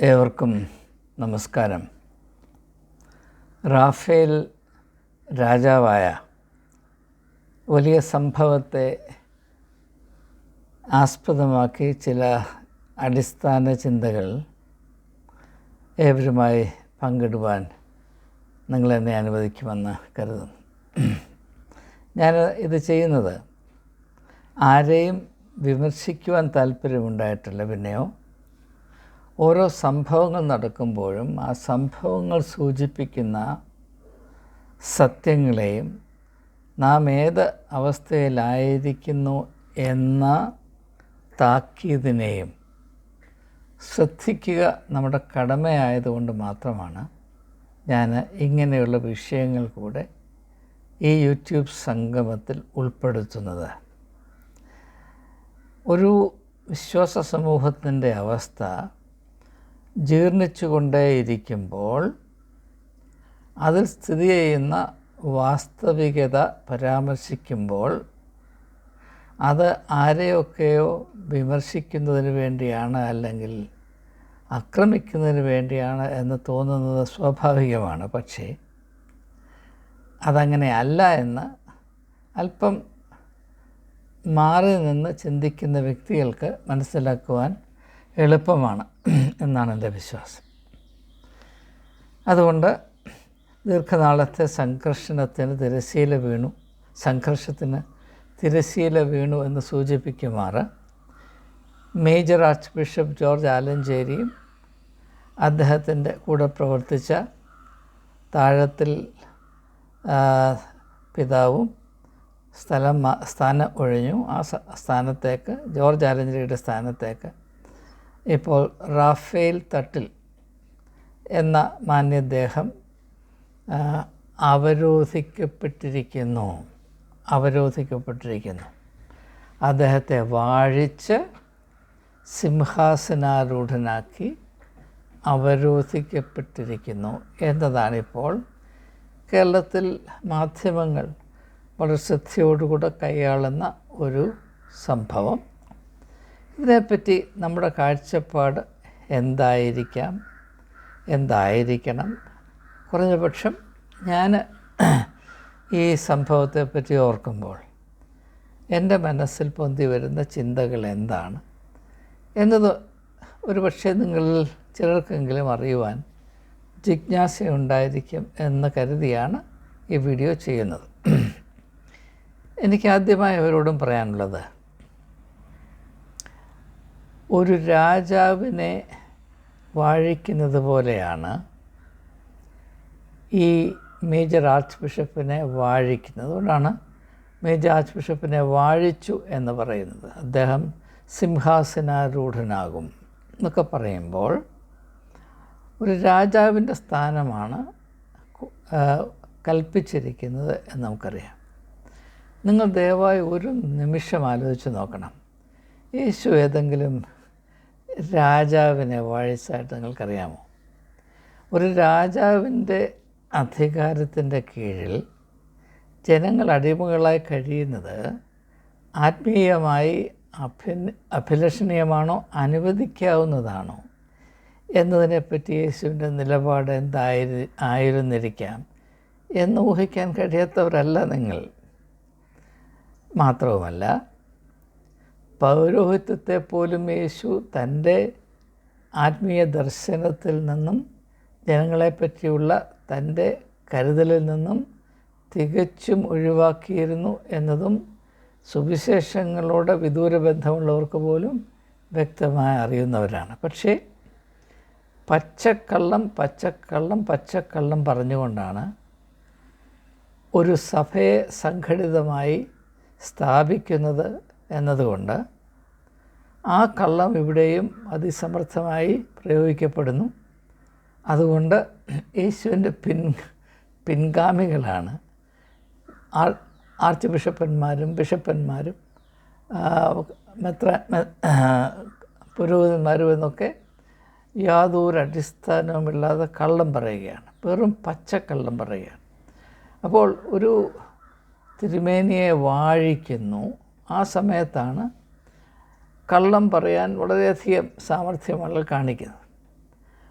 ഏവർക്കും നമസ്കാരം. റാഫേൽ രാജാവായ വലിയ സംഭവത്തെ ആസ്പദമാക്കി ചില അടിസ്ഥാന ചിന്തകൾ ഏവരുമായി പങ്കിടുവാൻ നിങ്ങളെന്നെ അനുവദിക്കുമെന്ന് കരുതുന്നു. ഞാൻ ഇത് ചെയ്യുന്നത് ആരെയും വിമർശിക്കുവാൻ താല്പര്യമുണ്ടായിട്ടില്ല പിന്നെയോ ഓരോ സംഭവങ്ങൾ നടക്കുമ്പോഴും ആ സംഭവങ്ങൾ സൂചിപ്പിക്കുന്ന സത്യങ്ങളെയും നാം ഏത് അവസ്ഥയിലായിരിക്കുന്നു എന്ന താക്കീതിനെയും ശ്രദ്ധിക്കുക നമ്മുടെ കടമയായതുകൊണ്ട് മാത്രമാണ് ഞാൻ ഇങ്ങനെയുള്ള വിഷയങ്ങൾ കൂടെ ഈ യൂട്യൂബ് സംഗമത്തിൽ ഉൾപ്പെടുത്തുന്നത്. ഒരു വിശ്വാസ സമൂഹത്തിന്റെ അവസ്ഥ ജീർണിച്ചുകൊണ്ടേയിരിക്കുമ്പോൾ അതിൽ സ്ഥിതി ചെയ്യുന്ന വാസ്തവികത പരാമർശിക്കുമ്പോൾ അത് ആരെയൊക്കെയോ വിമർശിക്കുന്നതിന് വേണ്ടിയാണ് അല്ലെങ്കിൽ ആക്രമിക്കുന്നതിന് വേണ്ടിയാണ് എന്ന് തോന്നുന്നത് സ്വാഭാവികമാണ്. പക്ഷേ അതങ്ങനെ അല്ല എന്ന് അല്പം മാറി നിന്ന് ചിന്തിക്കുന്ന വ്യക്തികൾക്ക് മനസ്സിലാക്കുവാൻ എളുപ്പമാണ് എന്നാണ് എന്റെ വിശ്വാസം. അതുകൊണ്ട് ദീർഘനാളത്തെ സംഘർഷണത്തിന് തിരശീല വീണു. സംഘർഷത്തിന് തിരശീല വീണു എന്ന് സൂചിപ്പിക്കുമാറ് മേജർ ആർച്ച് ബിഷപ്പ് ജോർജ് ആലഞ്ചേരിയും അദ്ദേഹത്തിന്റെ കൂടെ പ്രവർത്തിച്ച താഴത്തിൽ പിതാവും സ്ഥലം സ്ഥാനം ഒഴിഞ്ഞു. ആ സ്ഥാനത്തേക്ക് ജോർജ് ആലഞ്ചേരിയുടെ സ്ഥാനത്തേക്ക് ഇപ്പോൾ റാഫേൽ തട്ടിൽ എന്ന മാന്യദ്ദേഹം അവരോധിക്കപ്പെട്ടിരിക്കുന്നു. അവരോധിക്കപ്പെട്ടിരിക്കുന്നു. അദ്ദേഹത്തെ വാഴിച്ച് സിംഹാസനാരൂഢനാക്കി അവരോധിക്കപ്പെട്ടിരിക്കുന്നു എന്നതാണിപ്പോൾ കേരളത്തിൽ മാധ്യമങ്ങൾ വളരെ ശ്രദ്ധയോടുകൂടെ കൈയാളുന്ന ഒരു സംഭവം. ഇതിനെപ്പറ്റി നമ്മുടെ കാഴ്ചപ്പാട് എന്തായിരിക്കാം? എന്തായിരിക്കണം? കുറഞ്ഞ പക്ഷം ഞാൻ ഈ സംഭവത്തെപ്പറ്റി ഓർക്കുമ്പോൾ എന്റെ മനസ്സിൽ പൊന്തി വരുന്ന ചിന്തകൾ എന്താണ്? എന്നത് ഒരു പക്ഷേ നിങ്ങളിൽ ചിലർക്കെങ്കിലും അറിയുവാൻ ജിജ്ഞാസയുണ്ടായിരിക്കും എന്ന് കരുതിയാണ് ഈ വീഡിയോ ചെയ്യുന്നത്. എനിക്ക് ആദ്യമായി അവരോടും പറയാനുള്ളത് ഒരു രാജാവിനെ വാഴിക്കുന്നത് പോലെയാണ് ഈ മേജർ ആർച്ച് ബിഷപ്പിനെ വാഴിക്കുന്നത്. അതുകൊണ്ടാണ് മേജർ ആർച്ച് ബിഷപ്പിനെ വാഴിച്ചു എന്ന് പറയുന്നത്. അദ്ദേഹം സിംഹാസനാരൂഢനാകും എന്നൊക്കെ പറയുമ്പോൾ ഒരു രാജാവിന്റെ സ്ഥാനമാണ് കൽപ്പിച്ചിരിക്കുന്നത് എന്ന് നമുക്കറിയാം. നിങ്ങൾ ദയവായി ഒരു നിമിഷം ആലോചിച്ച് നോക്കണം. യേശു ഏതെങ്കിലും രാജാവിനെ വാഴിച്ചായിട്ട് നിങ്ങൾക്കറിയാമോ ഒരു രാജാവിന്റെ അധികാരത്തിന്റെ കീഴിൽ ജനങ്ങൾ അടിമകളായി കഴിയുന്നത് ആത്മീയമായി അഭി അഭിലഷണീയമാണോ അനുവദിക്കാവുന്നതാണോ എന്നതിനെപ്പറ്റി യേശുവിന്റെ നിലപാട് എന്തായി ആയിരുന്നിരിക്കാം എന്ന് ഊഹിക്കാൻ കഴിയാത്തവരല്ല നിങ്ങൾ. മാത്രവുമല്ല പൗരോഹിത്യത്തെ പോലും യേശു തന്റെ ആത്മീയ ദർശനത്തിൽ നിന്നും ജനങ്ങളെപ്പറ്റിയുള്ള തന്റെ കരുതലിൽ നിന്നും തികച്ചും ഒഴിവാക്കിയിരുന്നു എന്നതും സുവിശേഷങ്ങളോട് വിദൂര ബന്ധമുള്ളവർക്ക് പോലും വ്യക്തമായി അറിയുന്നവരാണ്. പക്ഷേ പച്ചക്കള്ളം പച്ചക്കള്ളം പച്ചക്കള്ളം പറഞ്ഞുകൊണ്ടാണ് ഒരു സഭയെ സംഘടിതമായി സ്ഥാപിക്കുന്നത് എന്നതുകൊണ്ട് ആ കള്ളം ഇവിടെയും അതിസമർത്ഥമായി പ്രയോഗിക്കപ്പെടുന്നു. അതുകൊണ്ട് യേശുവിന്റെ പിൻ പിൻഗാമികളാണ്. ആർച്ച് ബിഷപ്പന്മാരും ബിഷപ്പന്മാരും മെത്ര പുരോഹിതന്മാരും എന്നൊക്കെ യാതൊരു അടിസ്ഥാനവുമില്ലാതെ കള്ളം പറയുകയാണ്. വെറും പച്ചക്കള്ളം പറയുകയാണ്. അപ്പോൾ ഒരു തിരുമേനിയെ വാഴിക്കുന്നു. ആ സമയത്താണ് കള്ളം പറയാൻ വളരെയധികം സാമർഥ്യമുള്ള കാണിക്കുന്നത്.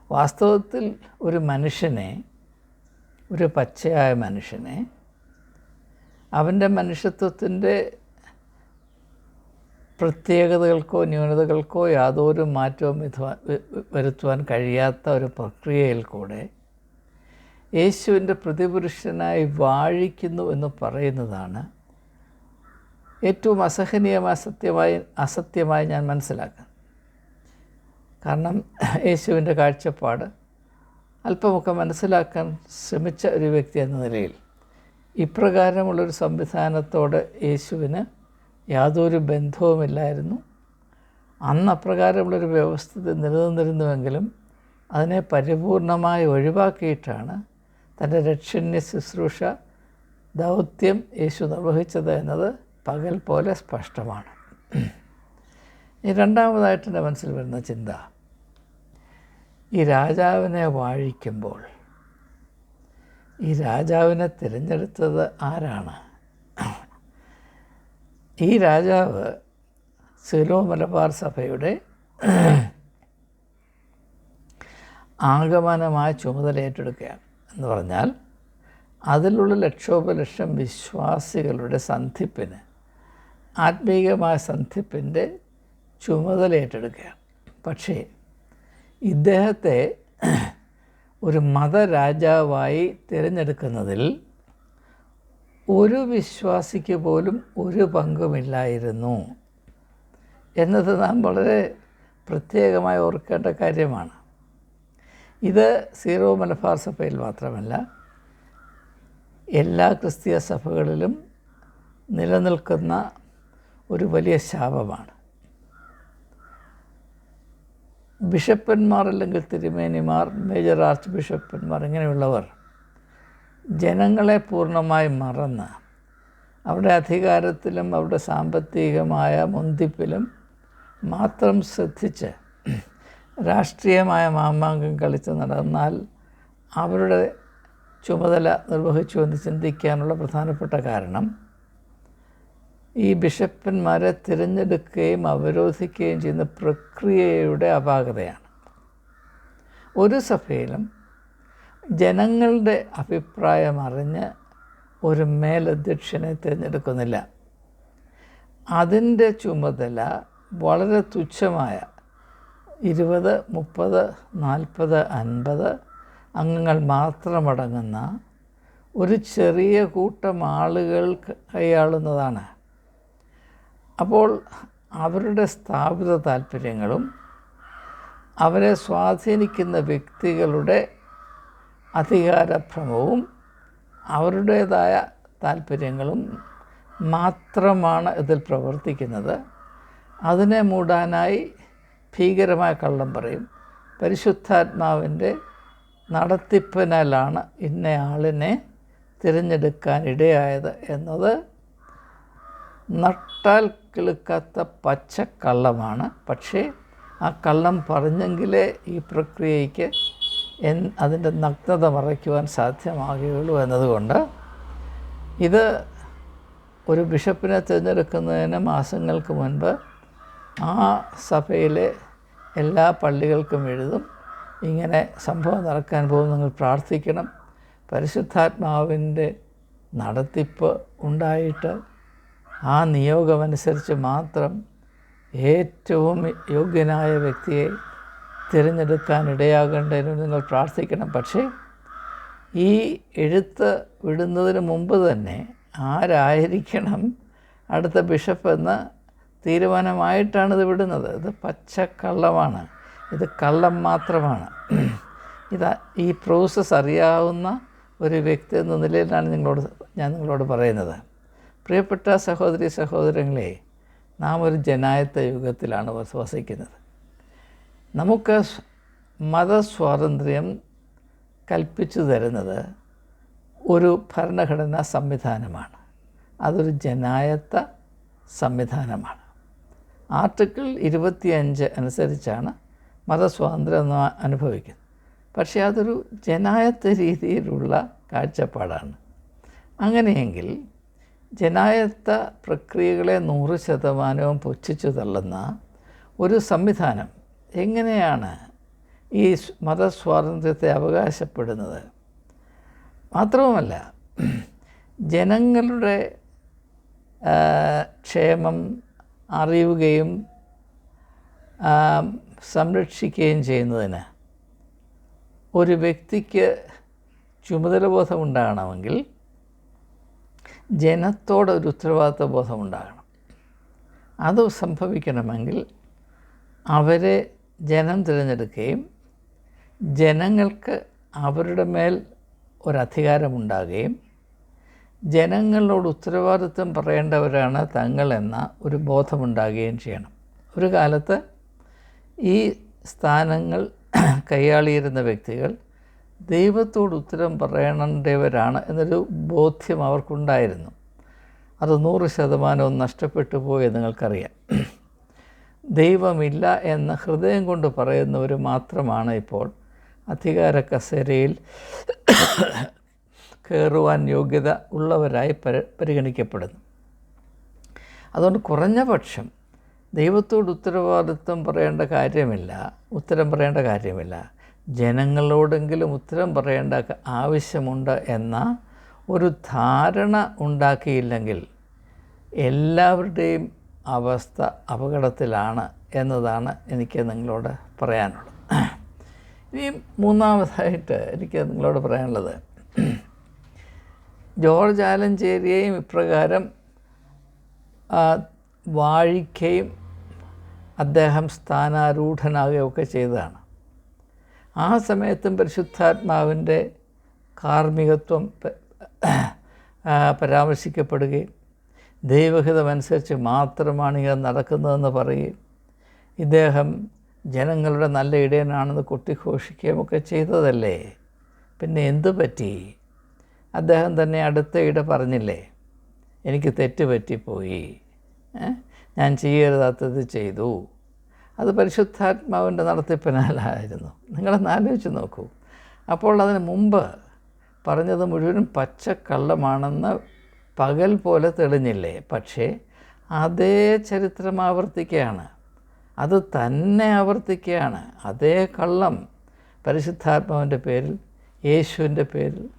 വാസ്തവത്തിൽ ഒരു മനുഷ്യനെ ഒരു പച്ചയായ മനുഷ്യനെ അവന്റെ മനുഷ്യത്വത്തിന്റെ പ്രത്യേകതകൾക്കോ ന്യൂനതകൾക്കോ യാതൊരു മാറ്റവും വരുത്തുവാൻ കഴിയാത്ത ഒരു പ്രക്രിയയിൽ കൂടെ യേശുവിന്റെ പ്രതിപുരുഷനായി വാഴിക്കുന്നു എന്ന് പറയുന്നതാണ് ഏറ്റവും അസഹനീയമായ സത്യമായി അസത്യമായി ഞാൻ മനസ്സിലാക്കുന്നത് കാരണം യേശുവിന്റെ കാഴ്ചപ്പാട് അല്പമൊക്കെ മനസ്സിലാക്കാൻ ശ്രമിച്ച ഒരു വ്യക്തി എന്ന നിലയിൽ ഇപ്രകാരമുള്ളൊരു സംവിധാനത്തോട് യേശുവിന് യാതൊരു ബന്ധവുമില്ലായിരുന്നു. അന്ന് അപ്രകാരമുള്ളൊരു വ്യവസ്ഥിതി നിലനിന്നിരുന്നുവെങ്കിലും അതിനെ പരിപൂർണമായി ഒഴിവാക്കിയിട്ടാണ് തന്റെ രക്ഷണ്യ ശുശ്രൂഷ ദൗത്യം യേശു നിർവഹിച്ചത് എന്നത് പകൽ പോലെ സ്പഷ്ടമാണ്. ഈ രണ്ടാമതായിട്ട് എന്റെ മനസ്സിൽ വരുന്ന ചിന്ത ഈ രാജാവിനെ വാഴിക്കുമ്പോൾ ഈ രാജാവിനെ തിരഞ്ഞെടുത്തത് ആരാണ്? ഈ രാജാവ് സിലോ മലബാർ സഭയുടെ ആഗമനമായ ചുമതല ഏറ്റെടുക്കുകയാണ് എന്ന് പറഞ്ഞാൽ അതിലുള്ള ലക്ഷോപലക്ഷം വിശ്വാസികളുടെ സന്ധിപ്പിന് ആത്മീയമായ സന്ധിപ്പിന്റെ ഏറ്റെടുക്കുക. പക്ഷേ ഇദ്ദേഹത്തെ ഒരു മതരാജാവായി തിരഞ്ഞെടുക്കുന്നതിൽ ഒരു വിശ്വാസിക്ക് പോലും ഒരു പങ്കുമില്ലായിരുന്നു. എന്നത് നാം വളരെ പ്രത്യേകമായി ഓർക്കേണ്ട കാര്യമാണ്. ഇത് സീറോ മലബാർ സഭയിൽ മാത്രമല്ല എല്ലാ ക്രിസ്തീയ സഭകളിലും നിലനിൽക്കുന്ന ഒരു വലിയ ശാപമാണ്. ബിഷപ്പന്മാർ അല്ലെങ്കിൽ തിരുമേനിമാർ മേജർ ആർച്ച് ബിഷപ്പന്മാർ ഇങ്ങനെയുള്ളവർ ജനങ്ങളെ പൂർണമായി മറന്ന് അവരുടെ അധികാരത്തിലും അവരുടെ സാമ്പത്തികമായ മുന്തിപ്പിലും മാത്രം ശ്രദ്ധിച്ച് രാഷ്ട്രീയമായ മാമാങ്കം കളിച്ച് നടന്നാൽ അവരുടെ ചുമതല നിർവഹിച്ചു എന്ന് ചിന്തിക്കാനുള്ള പ്രധാനപ്പെട്ട കാരണം ഈ ബിഷപ്പന്മാരെ തിരഞ്ഞെടുക്കുകയും അവരോധിക്കുകയും ചെയ്യുന്ന പ്രക്രിയയുടെ അപാകതയാണ്. ഒരു സഭയിലും ജനങ്ങളുടെ അഭിപ്രായം അറിഞ്ഞ് ഒരു മേലധ്യക്ഷനെ തിരഞ്ഞെടുക്കുന്നില്ല. അതിന്റെ ചുമതല വളരെ തുച്ഛമായ ഇരുപത് മുപ്പത് നാൽപ്പത് അൻപത് അംഗങ്ങൾ മാത്രമടങ്ങുന്ന ഒരു ചെറിയ കൂട്ടം ആളുകൾ കൈയാളുന്നതാണ്. അപ്പോൾ അവരുടെ സ്ഥാപിത താല്പര്യങ്ങളും അവരെ സ്വാധീനിക്കുന്ന വ്യക്തികളുടെ അധികാരഭ്രമവും അവരുടേതായ താല്പര്യങ്ങളും മാത്രമാണ് ഇതിൽ പ്രവർത്തിക്കുന്നത്. അതിനെ മൂടാനായി ഭീകരമായ കള്ളം പറയും. പരിശുദ്ധാത്മാവിന്റെ നടത്തിപ്പിനാലാണ് ഇന്നയാളിനെ തിരഞ്ഞെടുക്കാൻ ഇടയായത് എന്നത് നട്ടാൽ കിളുക്കാത്ത പച്ചക്കള്ളമാണ് പക്ഷേ ആ കള്ളം പറഞ്ഞെങ്കിലേ ഈ പ്രക്രിയയ്ക്ക് എൻ അതിന്റെ നഗ്നത മറയ്ക്കുവാൻ സാധ്യമാകുകയുള്ളൂ എന്നതുകൊണ്ട് ഇത് ഒരു ബിഷപ്പിനെ തിരഞ്ഞെടുക്കുന്നതിന് മാസങ്ങൾക്ക് മുൻപ് ആ സഭയിലെ എല്ലാ പള്ളികൾക്കും എഴുതും. ഇങ്ങനെ സംഭവം നടക്കാൻ പോകും നിങ്ങൾ പ്രാർത്ഥിക്കണം. പരിശുദ്ധാത്മാവിന്റെ നടത്തിപ്പ് ഉണ്ടായിട്ട് ആ നിയോഗമനുസരിച്ച് മാത്രം ഏറ്റവും യോഗ്യനായ വ്യക്തിയെ തിരഞ്ഞെടുക്കാൻ ഇടയാകേണ്ടതിന് നിങ്ങൾ പ്രാർത്ഥിക്കണം. പക്ഷേ ഈ എഴുത്ത് വിടുന്നതിന് മുമ്പ് തന്നെ ആരായിരിക്കണം അടുത്ത ബിഷപ്പ് എന്ന തീരുമാനമായിട്ടാണ് ഇത് വിടുന്നത്. ഇത് പച്ചക്കള്ളമാണ്. ഇത് കള്ളം മാത്രമാണ്. ഇത് ഈ പ്രോസസ്സ് അറിയാവുന്ന ഒരു വ്യക്തി എന്ന നിലയിലാണ് നിങ്ങളോട് ഞാൻ നിങ്ങളോട് പറയുന്നത്. പ്രിയപ്പെട്ട സഹോദരി സഹോദരങ്ങളെ നാം ഒരു ജനായത്ത യുഗത്തിലാണ് വസിക്കുന്നത് നമുക്ക് മതസ്വാതന്ത്ര്യം കൽപ്പിച്ചു തരുന്നത് ഒരു ഭരണഘടനാ സംവിധാനമാണ്. അതൊരു ജനായത്ത സംവിധാനമാണ്. ആർട്ടിക്കിൾ ഇരുപത്തിയഞ്ച് അനുസരിച്ചാണ് മതസ്വാതന്ത്ര്യം അനുഭവിക്കുന്നത്. പക്ഷേ അതൊരു ജനായത്ത രീതിയിലുള്ള കാഴ്ചപ്പാടാണ്. അങ്ങനെയെങ്കിൽ ജനായത്ത പ്രക്രിയകളെ നൂറ് ശതമാനവും പുച്ഛിച്ചു തള്ളുന്ന ഒരു സംവിധാനം എങ്ങനെയാണ് ഈ മതസ്വാതന്ത്ര്യത്തെ അവകാശപ്പെടുന്നത്? മാത്രവുമല്ല ജനങ്ങളുടെ ക്ഷേമം അറിയുകയും സംരക്ഷിക്കുകയും ചെയ്യുന്നതിന് ഒരു വ്യക്തിക്ക് ചുമതലബോധം ഉണ്ടാകണമെങ്കിൽ ജനത്തോട് ഒരു ഉത്തരവാദിത്വ ബോധം ഉണ്ടാകണം അത് സംഭവിക്കണമെങ്കിൽ അവരെ ജനം തിരഞ്ഞെടുക്കുകയും ജനങ്ങൾക്ക് അവരുടെ മേൽ ഒരധികാരമുണ്ടാകുകയും ജനങ്ങളോട് ഉത്തരവാദിത്വം പറയേണ്ടവരാണ് തങ്ങളെന്ന ഒരു ബോധമുണ്ടാകുകയും ചെയ്യണം. ഒരു കാലത്ത് ഈ സ്ഥാനങ്ങൾ കൈയാളിയിരുന്ന വ്യക്തികൾ ദൈവത്തോട് ഉത്തരം പറയേണ്ടവരാണ് എന്നൊരു ബോധ്യം അവർക്കുണ്ടായിരുന്നു. അത് നൂറ് ശതമാനവും നഷ്ടപ്പെട്ടു പോയി നിങ്ങൾക്കറിയാം. ദൈവമില്ല എന്ന് ഹൃദയം കൊണ്ട് പറയുന്നവർ മാത്രമാണ് ഇപ്പോൾ അധികാര കസേരയിൽ കയറുവാൻ യോഗ്യത ഉള്ളവരായി പരി പരിഗണിക്കപ്പെടുന്നു. അതുകൊണ്ട് കുറഞ്ഞ പക്ഷം ദൈവത്തോട് ഉത്തരവാദിത്വം പറയേണ്ട കാര്യമില്ല ഉത്തരം പറയേണ്ട കാര്യമില്ല. ജനങ്ങളോടെങ്കിലും ഉത്തരം പറയേണ്ട ആവശ്യമുണ്ട് എന്ന ഒരു ധാരണ ഉണ്ടാക്കിയില്ലെങ്കിൽ എല്ലാവരുടെയും അവസ്ഥ അപകടത്തിലാണ് എന്നതാണ് എനിക്ക് നിങ്ങളോട് പറയാനുള്ളത്. ഇനി മൂന്നാമതായിട്ട് എനിക്ക് നിങ്ങളോട് പറയാനുള്ളത്. ജോർജ് ആലഞ്ചേരിയെയും ഇപ്രകാരം വാഴിക്കുകയും അദ്ദേഹം സ്ഥാനാരൂഢനാകുകയൊക്കെ ചെയ്തതാണ്. ആ സമയത്തും പരിശുദ്ധാത്മാവിന്റെ കാർമ്മികത്വം പരാമർശിക്കപ്പെടുകയും ദൈവഹിതമനുസരിച്ച് മാത്രമാണ് ഇത് നടക്കുന്നതെന്ന് പറയുകയും ഇദ്ദേഹം ജനങ്ങളുടെ നല്ല ഇടയനാണെന്ന് കൊട്ടിഘോഷിക്കുകയും ഒക്കെ ചെയ്തതല്ലേ? പിന്നെ എന്തു പറ്റി? അദ്ദേഹം തന്നെ അടുത്ത ഇട പറഞ്ഞില്ലേ? എനിക്ക് തെറ്റ് പറ്റിപ്പോയി. ഞാൻ ചെയ്യരുതാത്തത് ചെയ്തു. അത് പരിശുദ്ധാത്മാവിന്റെ നടത്തിപ്പിനാലായിരുന്നു. നിങ്ങളൊന്ന് ആലോചിച്ച് നോക്കൂ. അപ്പോൾ അതിന് മുമ്പ് പറഞ്ഞത് മുഴുവനും പച്ചക്കള്ളമാണെന്ന് പകൽ പോലെ തെളിഞ്ഞില്ലേ? പക്ഷേ അതേ ചരിത്രം ആവർത്തിക്കുകയാണ്. അത് തന്നെ ആവർത്തിക്കുകയാണ്. അതേ കള്ളം പരിശുദ്ധാത്മാവിന്റെ പേരിൽ യേശുവിന്റെ പേരിൽ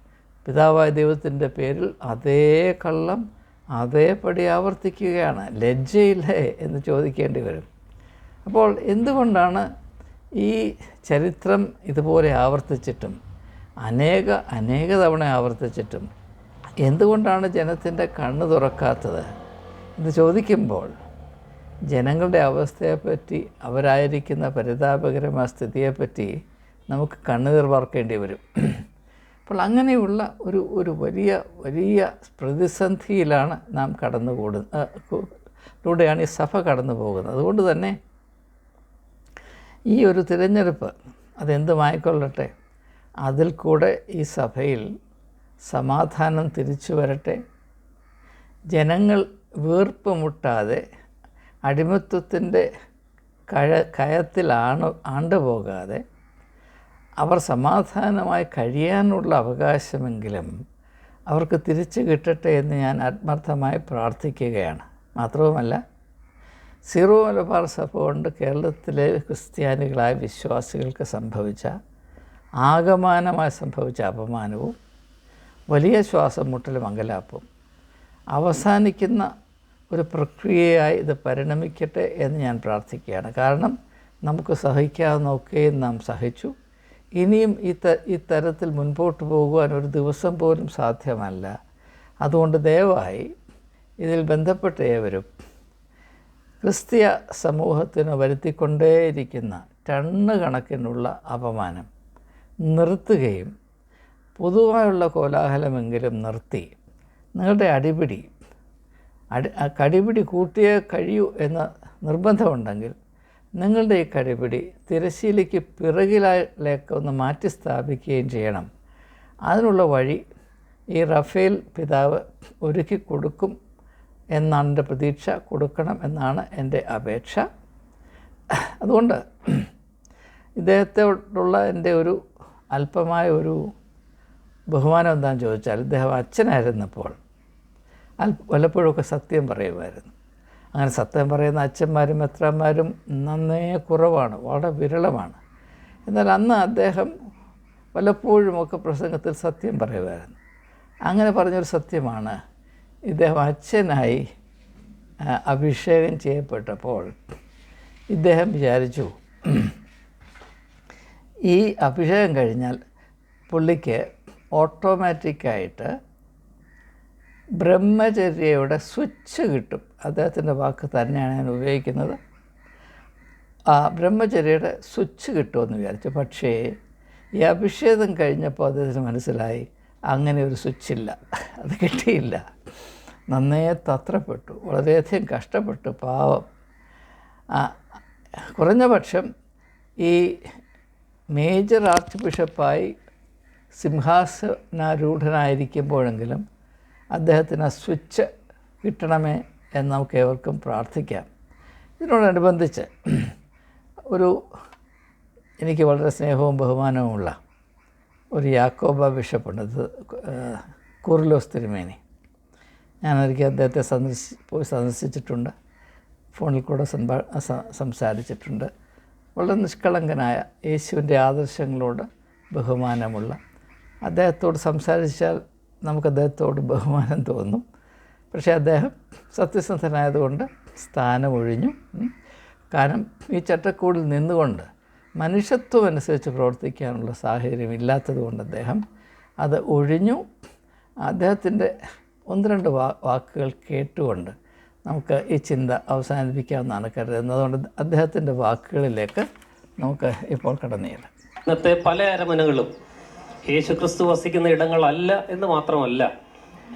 പിതാവായ ദൈവത്തിന്റെ പേരിൽ അതേ കള്ളം അതേപടി ആവർത്തിക്കുകയാണ്. ലജ്ജയില്ലേ എന്ന് ചോദിക്കേണ്ടി വരും. അപ്പോൾ എന്തുകൊണ്ടാണ് ഈ ചരിത്രം ഇതുപോലെ ആവർത്തിച്ചിട്ടും അനേക അനേക തവണ ആവർത്തിച്ചിട്ടും എന്തുകൊണ്ടാണ് ജനത്തിന്റെ കണ്ണ് തുറക്കാത്തത്? എന്ന് ചോദിക്കുമ്പോൾ ജനങ്ങളുടെ അവസ്ഥയെപ്പറ്റി അവരായിരിക്കുന്ന പരിതാപകരമായ സ്ഥിതിയെപ്പറ്റി നമുക്ക് കണ്ണുനീർ വാർക്കേണ്ടി വരും. അപ്പോൾ അങ്ങനെയുള്ള ഒരു ഒരു വലിയ വലിയ പ്രതിസന്ധിയിലാണ് നാം കടന്നു കൂടുന്നതിലൂടെയാണ് ഈ സഭ കടന്നു പോകുന്നത് അതുകൊണ്ട് തന്നെ ഈ ഒരു തിരഞ്ഞെടുപ്പ് അതെന്തുമായിക്കൊള്ളട്ടെ അതിൽ കൂടെ ഈ സഭയിൽ സമാധാനം തിരിച്ചു വരട്ടെ. ജനങ്ങൾ വീർപ്പ് മുട്ടാതെ അടിമത്വത്തിന്റെ കഴ കയത്തിലാണ് ആണ്ടുപോകാതെ അവർ സമാധാനമായി കഴിയാനുള്ള അവകാശമെങ്കിലും അവർക്ക് തിരിച്ചു കിട്ടട്ടെ എന്ന് ഞാൻ ആത്മാർത്ഥമായി പ്രാർത്ഥിക്കുകയാണ്. മാത്രവുമല്ല സീറോ മലബാർ സഭ കൊണ്ട് കേരളത്തിലെ ക്രിസ്ത്യാനികളായ വിശ്വാസികൾക്ക് സംഭവിച്ച ആകമാനമായി സംഭവിച്ച അപമാനവും വലിയ ശ്വാസം മുട്ടലും അങ്കലാപ്പും അവസാനിക്കുന്ന ഒരു പ്രക്രിയയായി ഇത് പരിണമിക്കട്ടെ എന്ന് ഞാൻ പ്രാർത്ഥിക്കുകയാണ്. കാരണം നമുക്ക് സഹിക്കാവുന്നൊക്കെയും നാം സഹിച്ചു. ഇനിയും ഈ ത ഈ തരത്തിൽ മുൻപോട്ട് പോകുവാൻ ഒരു ദിവസം പോലും സാധ്യമല്ല. അതുകൊണ്ട് ദയവായി ഇതിൽ ബന്ധപ്പെട്ട ഏവരും ക്രിസ്തീയ സമൂഹത്തിന് വരുത്തിക്കൊണ്ടേയിരിക്കുന്ന ടണ്ണ് കണക്കിനുള്ള അപമാനം നിർത്തുകയും പൊതുവായുള്ള കോലാഹലമെങ്കിലും നിർത്തി നിങ്ങളുടെ അടിപിടി അടി കടിപിടി കൂട്ടിയേ കഴിയൂ എന്ന നിർബന്ധമുണ്ടെങ്കിൽ നിങ്ങളുടെ ഈ കടിപിടി തിരശ്ശീലയ്ക്ക് പിറകിലേക്ക് ഒന്ന് മാറ്റി സ്ഥാപിക്കുകയും ചെയ്യണം. അതിനുള്ള വഴി ഈ റഫേൽ പിതാവ് ഒരുക്കി കൊടുക്കും എന്നാണ് എന്റെ പ്രതീക്ഷ കൊടുക്കണം എന്നാണ് എന്റെ അപേക്ഷ. അതുകൊണ്ട് ഇദ്ദേഹത്തോടുള്ള എന്റെ ഒരു അല്പമായ ഒരു ബഹുമാനം എന്താണെന്ന് ചോദിച്ചാൽ ഇദ്ദേഹം അച്ഛനായിരുന്നപ്പോൾ അൽ വല്ലപ്പോഴൊക്കെ സത്യം പറയുമായിരുന്നു. അങ്ങനെ സത്യം പറയുന്ന അച്ഛന്മാരും എത്രമാരും നന്നേ കുറവാണ് വളരെ വിരളമാണ്. എന്നാൽ അന്ന് അദ്ദേഹം വല്ലപ്പോഴുമൊക്കെ പ്രസംഗത്തിൽ സത്യം പറയുമായിരുന്നു. അങ്ങനെ പറഞ്ഞൊരു സത്യമാണ് ഇദ്ദേഹം അച്ഛനായി അഭിഷേകം ചെയ്യപ്പെട്ടപ്പോൾ ഇദ്ദേഹം വിചാരിച്ചു ഈ അഭിഷേകം കഴിഞ്ഞാൽ പുള്ളിക്ക് ഓട്ടോമാറ്റിക്കായിട്ട് ബ്രഹ്മചര്യയുടെ സ്വിച്ച് കിട്ടും. അദ്ദേഹത്തിന്റെ വാക്ക് തന്നെയാണ് ഞാൻ ഉപയോഗിക്കുന്നത്. ആ ബ്രഹ്മചര്യയുടെ സ്വിച്ച് കിട്ടുമെന്ന് വിചാരിച്ചു. പക്ഷേ ഈ അഭിഷേകം കഴിഞ്ഞപ്പോൾ അദ്ദേഹത്തിന് മനസ്സിലായി അങ്ങനെ ഒരു സ്വിച്ചില്ല. അത് കിട്ടിയില്ല. നന്നേ തത്രപ്പെട്ടു. വളരെയധികം കഷ്ടപ്പെട്ടു. പാവം. കുറഞ്ഞ പക്ഷം ഈ മേജർ ആർച്ച് ബിഷപ്പായി സിംഹാസനാരൂഢനായിരിക്കുമ്പോഴെങ്കിലും അദ്ദേഹത്തിന് ആ സ്വിച്ച് കിട്ടണമേ എന്ന് നമുക്ക് ഏവർക്കും പ്രാർത്ഥിക്കാം. ഇതിനോടനുബന്ധിച്ച് ഒരു എനിക്ക് വളരെ സ്നേഹവും ബഹുമാനവുമുള്ള ഒരു യാക്കോബ ബിഷപ്പുണ്ട്. ഇത് കുർലോസ് തിരുമേനി. ഞാനൊരിക്കൽ അദ്ദേഹത്തെ സന്ദർശി പോയി സന്ദർശിച്ചിട്ടുണ്ട്. ഫോണിൽ കൂടെ സംഭാ സംസാരിച്ചിട്ടുണ്ട്. വളരെ നിഷ്കളങ്കനായ യേശുവിന്റെ ആദർശങ്ങളോട് ബഹുമാനമുള്ള അദ്ദേഹത്തോട് സംസാരിച്ചാൽ നമുക്ക് അദ്ദേഹത്തോട് ബഹുമാനം തോന്നും. പക്ഷേ അദ്ദേഹം സത്യസന്ധനായതുകൊണ്ട് സ്ഥാനമൊഴിഞ്ഞു. കാരണം ഈ ചട്ടക്കൂടിൽ നിന്നുകൊണ്ട് മനുഷ്യത്വം അനുസരിച്ച് പ്രവർത്തിക്കാനുള്ള സാഹചര്യം ഇല്ലാത്തതുകൊണ്ട് അദ്ദേഹം അത് ഒഴിഞ്ഞു അദ്ദേഹത്തിന്റെ ഒന്ന് രണ്ട് വാ വാക്കുകൾ കേട്ടുകൊണ്ട് നമുക്ക് ഈ ചിന്ത അവസാനിപ്പിക്കാമെന്നാണ് കരുതുന്നത് അതുകൊണ്ട് അദ്ദേഹത്തിന്റെ വാക്കുകളിലേക്ക് നമുക്ക് ഇപ്പോൾ കടന്നു ഇന്നത്തെ പല അരമനകളും യേശുക്രിസ്തു വസിക്കുന്ന ഇടങ്ങളല്ല എന്ന് മാത്രമല്ല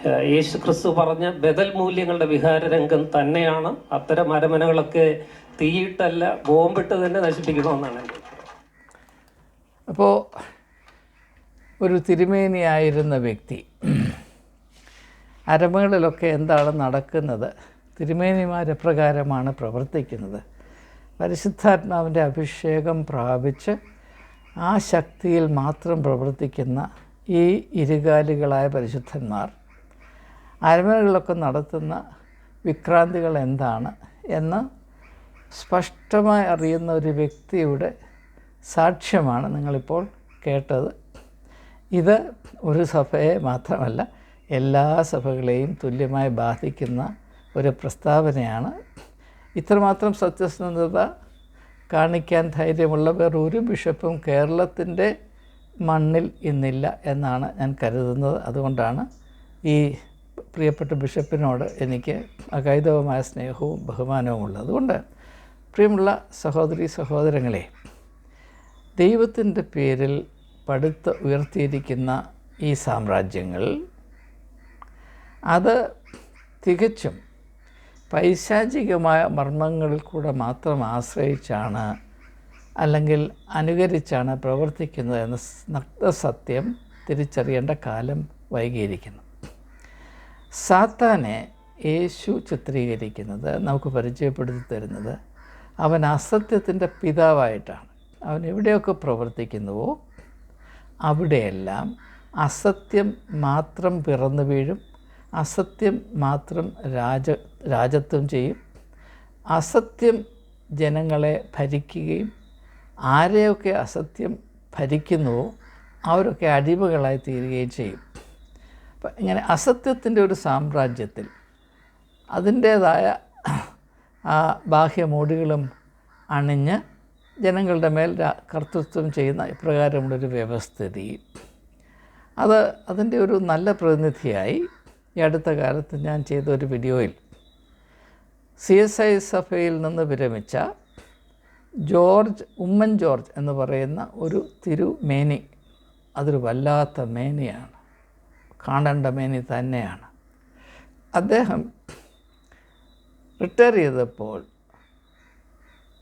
യേശുക്രിസ്തു യേശു ക്രിസ്തു പറഞ്ഞ ബദൽ മൂല്യങ്ങളുടെ വിഹാരരംഗം തന്നെയാണ് അത്തരം അരമനകളൊക്കെ തീയിട്ടല്ല ബോംബിട്ട് തന്നെ നശിപ്പിക്കണമെന്നാണ് എന്റെ. അപ്പോൾ ഒരു തിരുമേനിയായിരുന്ന വ്യക്തി അരമകളിലൊക്കെ എന്താണ് നടക്കുന്നത്? തിരുമേനിമാരെപ്രകാരമാണ് പ്രവർത്തിക്കുന്നത്? പരിശുദ്ധാത്മാവിന്റെ അഭിഷേകം പ്രാപിച്ച് ആ ശക്തിയിൽ മാത്രം പ്രവർത്തിക്കുന്ന ഈ ഇരുകാലികളായ പരിശുദ്ധന്മാർ അരമനകളിലൊക്കെ നടത്തുന്ന വിക്രാന്തികൾ എന്താണ് എന്ന് സ്പഷ്ടമായി അറിയുന്ന ഒരു വ്യക്തിയുടെ സാക്ഷ്യമാണ് നിങ്ങളിപ്പോൾ കേട്ടത്. ഇത് ഒരു സഭയെ മാത്രമല്ല എല്ലാ സഭകളെയും തുല്യമായി ബാധിക്കുന്ന ഒരു പ്രസ്താവനയാണ്. ഇത്രമാത്രം സത്യസന്ധത കാണിക്കാൻ ധൈര്യമുള്ള വേറെ ഒരു ബിഷപ്പും കേരളത്തിന്റെ മണ്ണിൽ ഇന്നില്ല എന്നാണ് ഞാൻ കരുതുന്നത്. അതുകൊണ്ടാണ് ഈ പ്രിയപ്പെട്ട ബിഷപ്പിനോട് എനിക്ക് അകൈതവമായ സ്നേഹവും ബഹുമാനവും ഉള്ളത് അതുകൊണ്ട് പ്രിയമുള്ള സഹോദരി സഹോദരങ്ങളെ ദൈവത്തിന്റെ പേരിൽ പടുത്ത് ഉയർത്തിയിരിക്കുന്ന ഈ സാമ്രാജ്യങ്ങൾ അത് തികച്ചും പൈശാചികമായ മർമ്മങ്ങളിൽ കൂടെ മാത്രം ആശ്രയിച്ചാണ് അല്ലെങ്കിൽ അനുകരിച്ചാണ് പ്രവർത്തിക്കുന്നത് എന്ന നഗ്നസത്യം തിരിച്ചറിയേണ്ട കാലം വൈകിയിരിക്കുന്നു. സാത്താനെ യേശു ചിത്രീകരിക്കുന്നത് നമുക്ക് പരിചയപ്പെടുത്തി തരുന്നത് അവൻ അസത്യത്തിന്റെ പിതാവായിട്ടാണ്. അവൻ എവിടെയൊക്കെ പ്രവർത്തിക്കുന്നുവോ അവിടെയെല്ലാം അസത്യം മാത്രം പിറന്നു വീഴും അസത്യം മാത്രം രാജ രാജത്വം ചെയ്യും അസത്യം ജനങ്ങളെ ഭരിക്കുകയും ആരെയൊക്കെ അസത്യം ഭരിക്കുന്നുവോ അവരൊക്കെ അടിമകളായി തീരുകയും ചെയ്യും. അപ്പം ഇങ്ങനെ അസത്യത്തിന്റെ ഒരു സാമ്രാജ്യത്തിൽ അതിന്റേതായ ആ ബാഹ്യമോടികളും അണിഞ്ഞ് ജനങ്ങളുടെ മേൽ കർത്തൃത്വം ചെയ്യുന്ന ഇപ്രകാരമുള്ളൊരു വ്യവസ്ഥിതി. അത് അതിന്റെ ഒരു നല്ല പ്രതിനിധിയായി ഈ അടുത്ത കാലത്ത് ഞാൻ ചെയ്ത ഒരു വീഡിയോയിൽ സി എസ് ഐ സഭയിൽ നിന്ന് വിരമിച്ച ജോർജ് ഉമ്മൻ ജോർജ് എന്ന് പറയുന്ന ഒരു തിരുമേനി. അതൊരു വല്ലാത്ത മേനിയാണ്. കാണേണ്ട മേനി തന്നെയാണ്. അദ്ദേഹം റിട്ടയർ ചെയ്തപ്പോൾ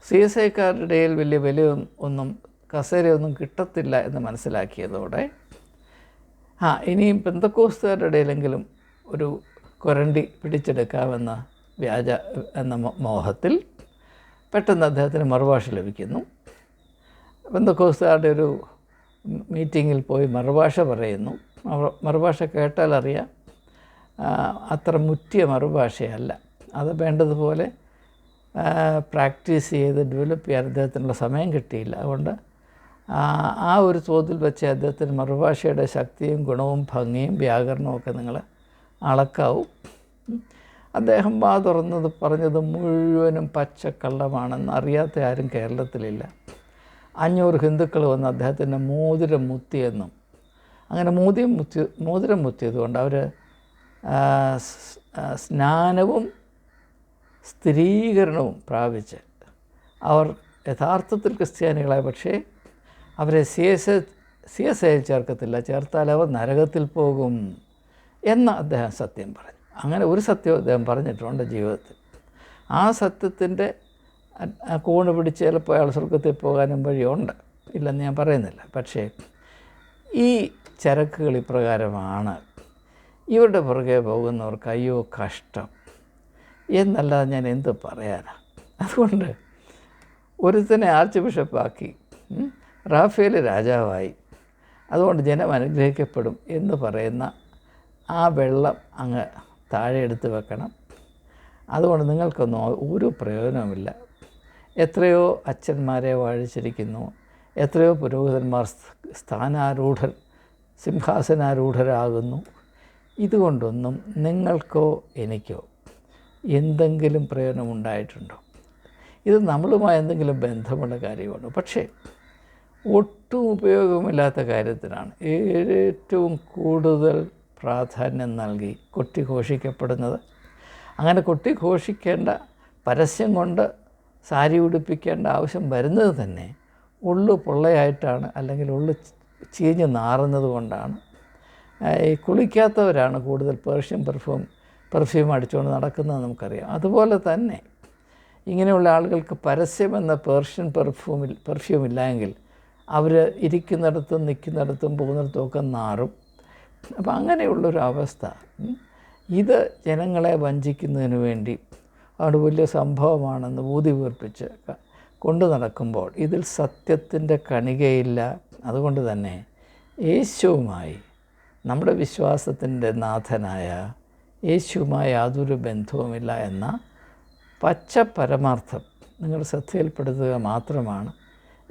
സി എസ് ഐക്കാരുടെ ഇടയിൽ വലിയ വില ഒന്നും കസേരയൊന്നും കിട്ടത്തില്ല എന്ന് മനസ്സിലാക്കിയതോടെ ആ ഇനിയും പെന്തക്കോസ്തുകാരുടെ ഇടയിലെങ്കിലും ഒരു കൊരണ്ടി പിടിച്ചെടുക്കാമെന്ന വ്യാജ എന്ന മോഹത്തിൽ പെട്ടെന്ന് അദ്ദേഹത്തിന് മറുഭാഷ ലഭിക്കുന്നു. പെന്തക്കോസ്തുകാരുടെ ഒരു മീറ്റിങ്ങിൽ പോയി മറുഭാഷ പറയുന്നു. മറു- മറുഭാഷ കേട്ടാൽ അറിയാം അത്ര മുറ്റിയ മറുഭാഷയല്ല അത് വേണ്ടതുപോലെ പ്രാക്ടീസ് ചെയ്ത് ഡെവലപ്പ് ചെയ്യാൻ അദ്ദേഹത്തിനുള്ള സമയം കിട്ടിയില്ല. അതുകൊണ്ട് ആ- ഒരു തോതിൽ വെച്ച് അദ്ദേഹത്തിന് മറുഭാഷയുടെ ശക്തിയും ഗുണവും ഭംഗിയും വ്യാകരണവും ഒക്കെ നിങ്ങൾ അളക്കാവും. അദ്ദേഹം വാ തുറന്നത് പറഞ്ഞത് മുഴുവനും പച്ചക്കള്ളമാണെന്ന് അറിയാത്ത ആരും കേരളത്തിലില്ല. അഞ്ഞൂറ് ഹിന്ദുക്കൾ വന്ന് അദ്ദേഹത്തിന്റെ മോതിരം മുത്തിയെന്നും അങ്ങനെ മോതിരം മുത്തി മോതിരം മുത്തിയതുകൊണ്ട് അവർ സ്നാനവും സ്ഥിരീകരണവും പ്രാപിച്ച് അവർ യഥാർത്ഥത്തിൽ ക്രിസ്ത്യാനികളായ. പക്ഷേ അവരെ സി എസ് സി എസ് ഐയിൽ ചേർക്കത്തില്ല. ചേർത്താൽ അവർ നരകത്തിൽ പോകും എന്ന് അദ്ദേഹം സത്യം പറഞ്ഞു. അങ്ങനെ ഒരു സത്യം അദ്ദേഹം പറഞ്ഞിട്ടുണ്ട് ജീവിതത്തിൽ. ആ സത്യത്തിന്റെ കൂണ് പിടിച്ച് ചിലപ്പോൾ അയാൾ സ്വർഗത്തിൽ പോകാനും വഴിയുണ്ട്. ഇല്ലെന്ന് ഞാൻ പറയുന്നില്ല. പക്ഷേ ഈ ചരക്കുകൾ ഇപ്രകാരമാണ്. ഇവരുടെ പുറകെ പോകുന്നവർക്ക് അയ്യോ കഷ്ടം. എന്നല്ലാതെ ഞാൻ എന്ത് പറയാനാണ് അതുകൊണ്ട് ഒരുത്തനെ ആർച്ച് ബിഷപ്പാക്കി റാഫേൽ രാജാവായി. അതുകൊണ്ട് ജനം അനുഗ്രഹിക്കപ്പെടും എന്ന് പറയുന്ന ആ വെള്ളം അങ്ങ് താഴെ എടുത്ത് വെക്കണം. അതുകൊണ്ട് നിങ്ങൾക്കൊന്നും ഒരു പ്രയോജനവുമില്ല. എത്രയോ അച്ഛന്മാരെ വാഴിച്ചിരിക്കുന്നു. എത്രയോ പുരോഹിതന്മാർ സ്ഥാനാരൂഢർ സിംഹാസനാരൂഢരാകുന്നു. ഇതുകൊണ്ടൊന്നും നിങ്ങൾക്കോ എനിക്കോ എന്തെങ്കിലും പ്രയോജനമുണ്ടായിട്ടുണ്ടോ? ഇത് നമ്മളുമായി എന്തെങ്കിലും ബന്ധമുള്ള കാര്യമാണ്? പക്ഷേ ഒട്ടും ഉപയോഗമില്ലാത്ത കാര്യത്തിനാണ് ഏറ്റവും കൂടുതൽ പ്രാധാന്യം നൽകി കൊട്ടിഘോഷിക്കപ്പെടുന്നത് അങ്ങനെ കൊട്ടിഘോഷിക്കേണ്ട പരസ്യം കൊണ്ട് സാരി ഉടുപ്പിക്കേണ്ട ആവശ്യം വരുന്നത് തന്നെ ഉള്ളു പൊള്ളയായിട്ടാണ് അല്ലെങ്കിൽ ഉള്ളു ചീഞ്ഞ് നാറുന്നത് കൊണ്ടാണ്. ഈ കുളിക്കാത്തവരാണ് കൂടുതൽ പേർഷ്യൻ പെർഫ്യൂം പെർഫ്യൂം അടിച്ചുകൊണ്ട് നടക്കുന്നത് നമുക്കറിയാം. അതുപോലെ തന്നെ ഇങ്ങനെയുള്ള ആളുകൾക്ക് പരസ്യം എന്ന പേർഷ്യൻ പെർഫ്യൂമിൽ പെർഫ്യൂം ഇല്ലായെങ്കിൽ അവർ ഇരിക്കുന്നിടത്തും നിൽക്കുന്നിടത്തും പോകുന്നിടത്തും ഒക്കെ നാറും. അപ്പം അങ്ങനെയുള്ളൊരു അവസ്ഥ. ഇത് ജനങ്ങളെ വഞ്ചിക്കുന്നതിന് വേണ്ടി അവിടെ വലിയ സംഭവമാണെന്ന് ഊതി വീർപ്പിച്ച് കൊണ്ടു നടക്കുമ്പോൾ ഇതിൽ സത്യത്തിന്റെ കണികയില്ല. അതുകൊണ്ട് തന്നെ യേശുവുമായി നമ്മുടെ വിശ്വാസത്തിന്റെ നാഥനായ യേശുവുമായി യാതൊരു ബന്ധവുമില്ല എന്ന പച്ച പരമാർത്ഥം നിങ്ങൾ ശ്രദ്ധയിൽപ്പെടുത്തുക മാത്രമാണ്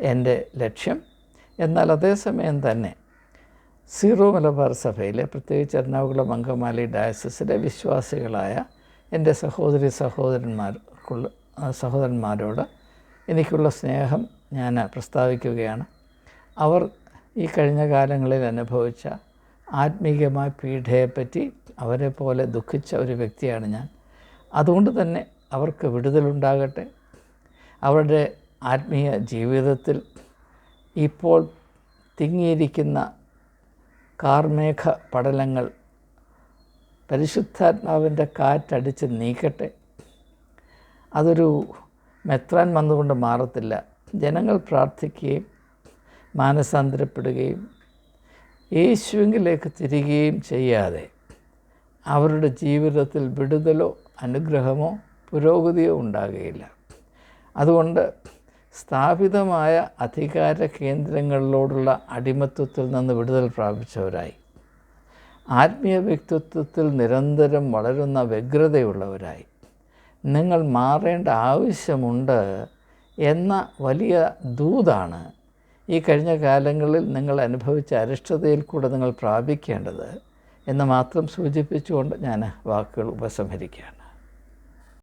എന്റെ ലക്ഷ്യം. എന്നാൽ അതേസമയം തന്നെ സീറോ മലബാർ സഭയിലെ പ്രത്യേകിച്ച് എറണാകുളം അങ്കമാലി ഡയസസിലെ വിശ്വാസികളായ എന്റെ സഹോദരി സഹോദരന്മാർക്കുള്ള സഹോദരന്മാരോട് എനിക്കുള്ള സ്നേഹം ഞാൻ പ്രസ്താവിക്കുകയാണ്. അവർ ഈ കഴിഞ്ഞ കാലങ്ങളിൽ അനുഭവിച്ച ആത്മീയമായ പീഡയെപ്പറ്റി അവരെ പോലെ ദുഃഖിച്ച ഒരു വ്യക്തിയാണ് ഞാൻ. അതുകൊണ്ട് തന്നെ അവർക്ക് വിടുതലുണ്ടാകട്ടെ. അവരുടെ ആത്മീയ ജീവിതത്തിൽ ഇപ്പോൾ തിങ്ങിയിരിക്കുന്ന കാർമേഘ പടലങ്ങൾ പരിശുദ്ധാത്മാവിന്റെ കാറ്റടിച്ച് നീക്കട്ടെ. അതൊരു മെത്രാൻ വന്നുകൊണ്ട് മാറത്തില്ല. ജനങ്ങൾ പ്രാർത്ഥിക്കുകയും മാനസാന്തരപ്പെടുകയും യേശുവിങ്കിലേക്ക് തിരികുകയും ചെയ്യാതെ അവരുടെ ജീവിതത്തിൽ വിടുതലോ അനുഗ്രഹമോ പുരോഗതിയോ ഉണ്ടാകുകയില്ല അതുകൊണ്ട് സ്ഥാപിതമായ അധികാര കേന്ദ്രങ്ങളിലോടുള്ള അടിമത്വത്തിൽ നിന്ന് വിടുതൽ പ്രാപിച്ചവരായി. ആത്മീയ വ്യക്തിത്വത്തിൽ നിരന്തരം വളരുന്ന വ്യഗ്രതയുള്ളവരായി. നിങ്ങൾ മാറേണ്ട ആവശ്യമുണ്ട് എന്ന വലിയ ദൂതാണ് ഈ കഴിഞ്ഞ കാലങ്ങളിൽ നിങ്ങൾ അനുഭവിച്ച അരിഷ്ടതയിൽ കൂടെ നിങ്ങൾ പ്രാപിക്കേണ്ടത് എന്ന് മാത്രം സൂചിപ്പിച്ചുകൊണ്ട് ഞാൻ വാക്കുകൾ ഉപസംഹരിക്കുകയാണ്.